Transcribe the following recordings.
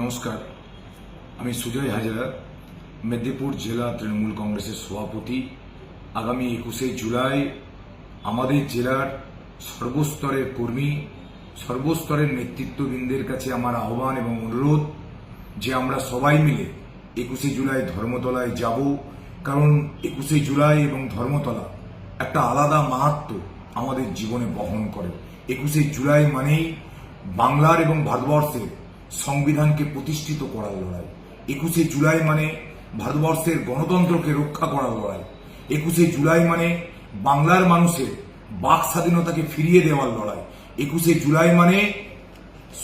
নমস্কার, আমি সুজয় হাজরা, মেদিনীপুর জেলা তৃণমূল কংগ্রেসের সভাপতি। আগামী একুশে জুলাই আমাদের জেলার সর্বস্তরের কর্মী, সর্বস্তরের নেতৃত্ববৃন্দের কাছে আমার আহ্বান এবং অনুরোধ যে আমরা সবাই মিলে একুশে জুলাই ধর্মতলায় যাব, কারণ একুশে জুলাই এবং ধর্মতলা একটা আলাদা মাহাত্ম আমাদের জীবনে বহন করে। একুশে জুলাই মানেই বাংলার এবং ভারতবর্ষের সংবিধানকে প্রতিষ্ঠিত করার লড়াই। একুশে জুলাই মানে ভারতবর্ষের গণতন্ত্রকে রক্ষা করার লড়াই। একুশে জুলাই মানে বাংলার মানুষের বাক স্বাধীনতাকে ফিরিয়ে দেওয়ার লড়াই। একুশে জুলাই মানে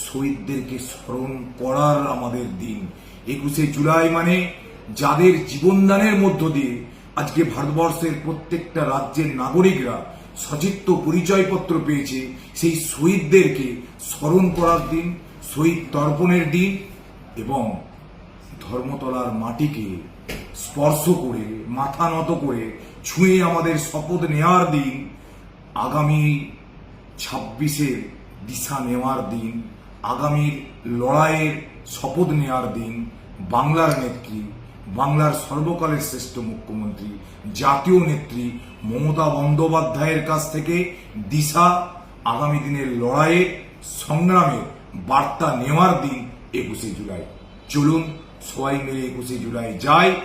শহীদদেরকে স্মরণ করার আমাদের দিন। একুশে জুলাই মানে যাদের জীবনদানের মধ্য দিয়ে আজকে ভারতবর্ষের প্রত্যেকটা রাজ্যের নাগরিকরা সচিত্র পরিচয়পত্র পেয়েছে, সেই শহীদদেরকে স্মরণ করার দিন। শহীদ তর্পণের দিন এবং ধর্মতলার মাটিকে স্পর্শ করে, মাথা নত করে ছুঁয়ে আমাদের শপথ নেওয়ার দিন, আগামী ছাব্বিশের দিশা নেওয়ার দিন, আগামীর লড়াইয়ের শপথ নেওয়ার দিন, বাংলার নেত্রী, বাংলার সর্বকালের শ্রেষ্ঠ মুখ্যমন্ত্রী, জাতীয় নেত্রী মমতা বন্দ্যোপাধ্যায়ের কাছ থেকে দিশা আগামী দিনের লড়াইয়ে সংগ্রামের বার্তা নেওয়ার দিন একুশে জুলাই। চলুন সবাই মিলে একুশে জুলাই যাই।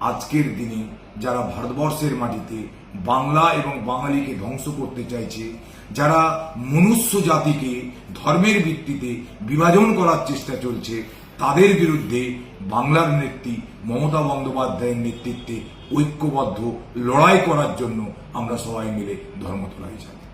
আজকের দিনে যারা ভারতবর্ষের মাটিতে বাংলা এবং বাঙালিকে ধ্বংস করতে চাইছে, যারা মনুষ্য জাতিকে ধর্মের ভিত্তিতে বিভাজন করার চেষ্টা চলছে, তাদের বিরুদ্ধে বাংলার নেত্রী মমতা বন্দ্যোপাধ্যায়ের নেতৃত্বে ঐক্যবদ্ধ লড়াই করার জন্য আমরা সবাই মিলে ধর্মতলায় যাই।